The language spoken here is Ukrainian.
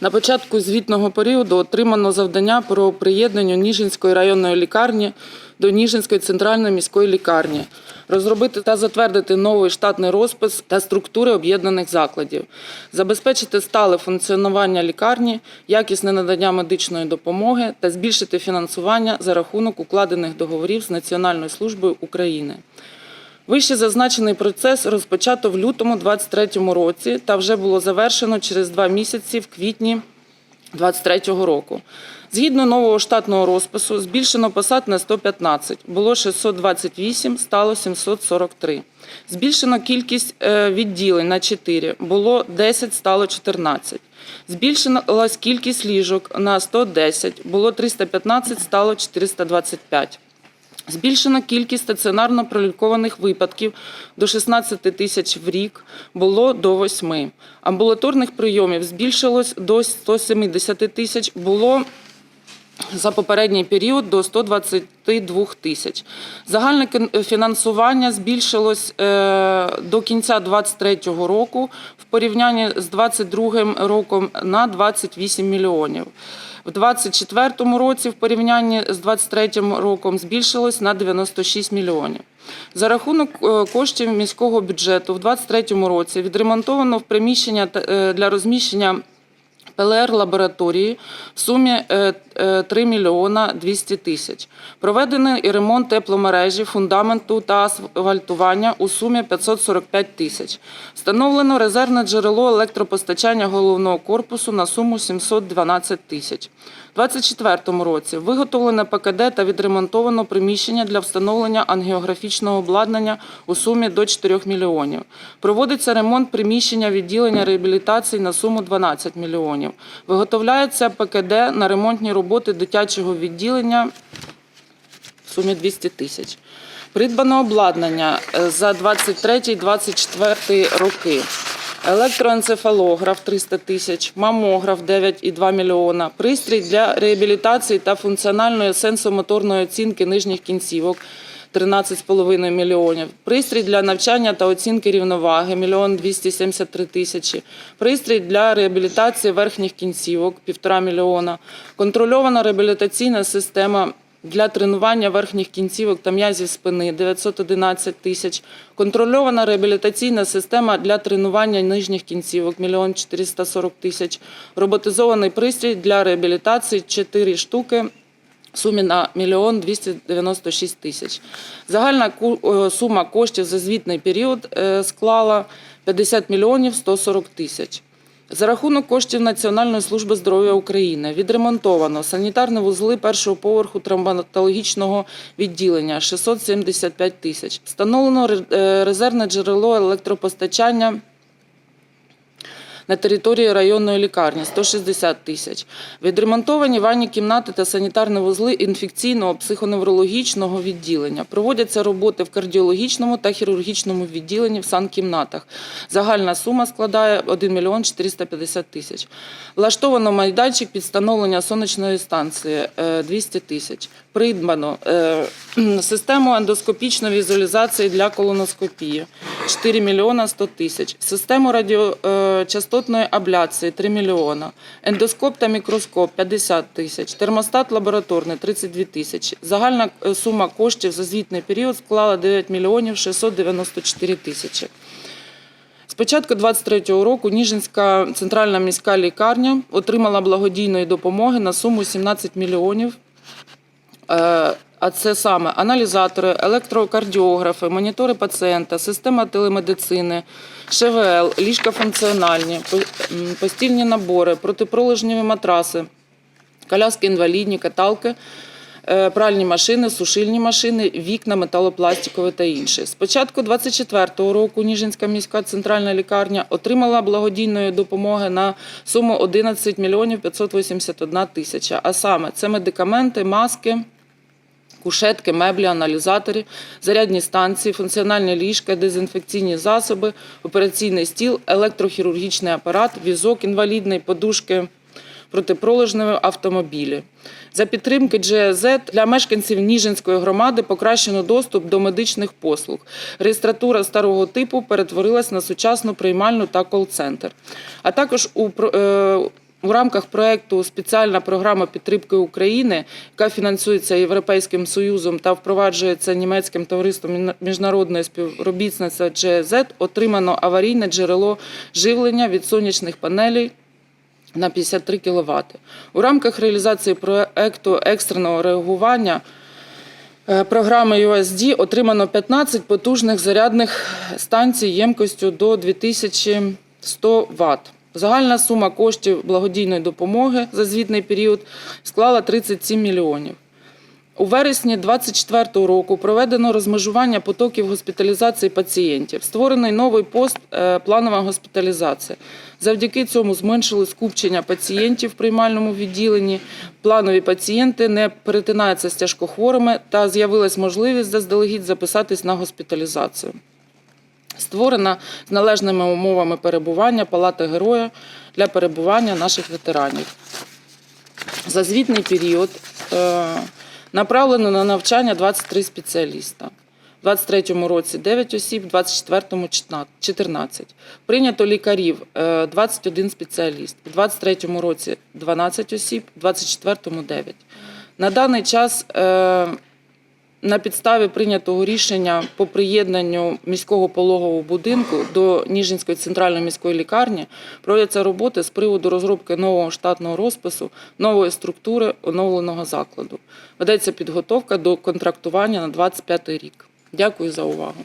На початку звітного періоду отримано завдання про приєднання Ніжинської районної лікарні до Ніжинської центральної міської лікарні, розробити та затвердити новий штатний розпис та структури об'єднаних закладів, забезпечити стале функціонування лікарні, якісне надання медичної допомоги та збільшити фінансування за рахунок укладених договорів з Національною службою України. Вище зазначений процес розпочато в лютому 2023 році та вже було завершено через два місяці в квітні 2023 року. Згідно нового штатного розпису, збільшено посад на 115, було 628, стало 743. Збільшено кількість е, відділень на 4, було 10, стало 14. Збільшилась кількість ліжок на 110, було 315, стало 425. Збільшено кількість стаціонарно пролікованих випадків до 16 тисяч в рік, було до 8. Амбулаторних прийомів збільшилось до 170 тисяч, було за попередній період до 122 тисяч. Загальне фінансування збільшилось е, до кінця 2023 року в порівнянні з 2022 роком на 28 мільйонів. В 2024 році в порівнянні з 2023 роком збільшилось на 96 мільйонів. За рахунок е, коштів міського бюджету в 2023 році відремонтовано в приміщення е, для розміщення ПЛР-лабораторії в сумі е, е, 3 мільйона 200 тисяч. Проведений і ремонт тепломережі, фундаменту та асфальтування у сумі 545 тисяч. Встановлено резервне джерело електропостачання головного корпусу на суму 712 тисяч. У 2024 році виготовлено ПКД та відремонтовано приміщення для встановлення ангіографічного обладнання у сумі до 4 мільйонів. Проводиться ремонт приміщення відділення реабілітації на суму 12 мільйонів. Виготовляється ПКД на ремонтні роботи дитячого відділення в сумі 200 тисяч. Придбано обладнання е, за 23-24 роки. Електроенцефалограф 300 тисяч, мамограф 9,2 мільйона, пристрій для реабілітації та функціональної сенсомоторної оцінки нижніх кінцівок 13,5 мільйонів, пристрій для навчання та оцінки рівноваги 1 мільйон 273 тисячі, пристрій для реабілітації верхніх кінцівок 1,5 мільйона, контрольована реабілітаційна система для тренування верхніх кінцівок та м'язів спини. 911 тисяч, контрольована реабілітаційна система для тренування нижніх кінцівок. 1 440 тисяч, роботизований пристрій для реабілітації. 4 штуки. Сумі на 1 296 тисяч. Загальна е, сума коштів за звітний період е, склала 50 мільйонів 140 тисяч. За рахунок коштів Національної служби здоров'я України відремонтовано санітарні вузли першого поверху травматологічного відділення 675 тисяч. Встановлено е, резервне джерело електропостачання на території районної лікарні 160 тисяч. Відремонтовані ванні кімнати та санітарні вузли інфекційного психоневрологічного відділення. Проводяться роботи в кардіологічному та хірургічному відділенні в санкімнатах. Загальна сума складає 1 мільйон 450 тисяч. Влаштовано майданчик під встановлення сонячної станції е, 200 тисяч. Придбано е, систему ендоскопічної візуалізації для колоноскопії 4 мільйона 100 тисяч. Систему радіочастотної абляції 3 мільйона. Ендоскоп та мікроскоп 50 тисяч. Термостат лабораторний 32 тисячі. Загальна е, сума коштів за звітний період склала 9 мільйонів 694 тисячі. З початку 23-го року Ніжинська центральна міська лікарня отримала благодійної допомоги на суму 17 мільйонів. А це саме аналізатори, електрокардіографи, монітори пацієнта, система телемедицини, ШВЛ, ліжка функціональні, постільні набори, протипролежневі матраси, коляски інвалідні, каталки, е, пральні машини, сушильні машини, вікна, металопластикові та інші. З початку 24-го року Ніжинська міська центральна лікарня отримала благодійної допомоги на суму 11 мільйонів 581 тисяча. А саме це медикаменти, маски. Кушетки, меблі, аналізатори, зарядні станції, функціональні ліжка, дезінфекційні засоби, операційний стіл, електрохірургічний апарат, візок інвалідний, подушки протипролежневі автомобілі. За підтримки GSZ для мешканців Ніжинської громади покращено доступ до медичних послуг. Реєстратура старого типу перетворилась на сучасну приймальну та кол-центр. А також у е, у рамках проекту спеціальна програма підтримки України, яка фінансується Європейським Союзом та впроваджується німецьким товариством міжнародної співробітництва GZ, отримано аварійне джерело живлення від сонячних панелей на 53 кВт. У рамках реалізації проекту екстреного реагування е, програми USD отримано 15 потужних зарядних станцій ємкостю до 2100 Вт. Загальна сума коштів благодійної допомоги за звітний період склала 37 мільйонів. У вересні 2024 року проведено розмежування потоків госпіталізації пацієнтів. Створений новий пост е, планова госпіталізація. Завдяки цьому зменшили скупчення пацієнтів в приймальному відділенні. Планові пацієнти не перетинаються з тяжкохворими та з'явилась можливість заздалегідь записатись на госпіталізацію. Створена з належними умовами перебування палата героя для перебування наших ветеранів. За звітний період е, направлено на навчання 23 спеціаліста. У 23-му році 9 осіб, в 24-му 14. Прийнято лікарів е, 21 спеціаліст. У 23-му році 12 осіб, в 24-му 9. На даний час е, на підставі прийнятого рішення по приєднанню міського пологового будинку до Ніжинської центральної міської лікарні проводяться роботи з приводу розробки нового штатного розпису, нової структури оновленого закладу. Ведеться підготовка до контрактування на 25 рік. Дякую за увагу.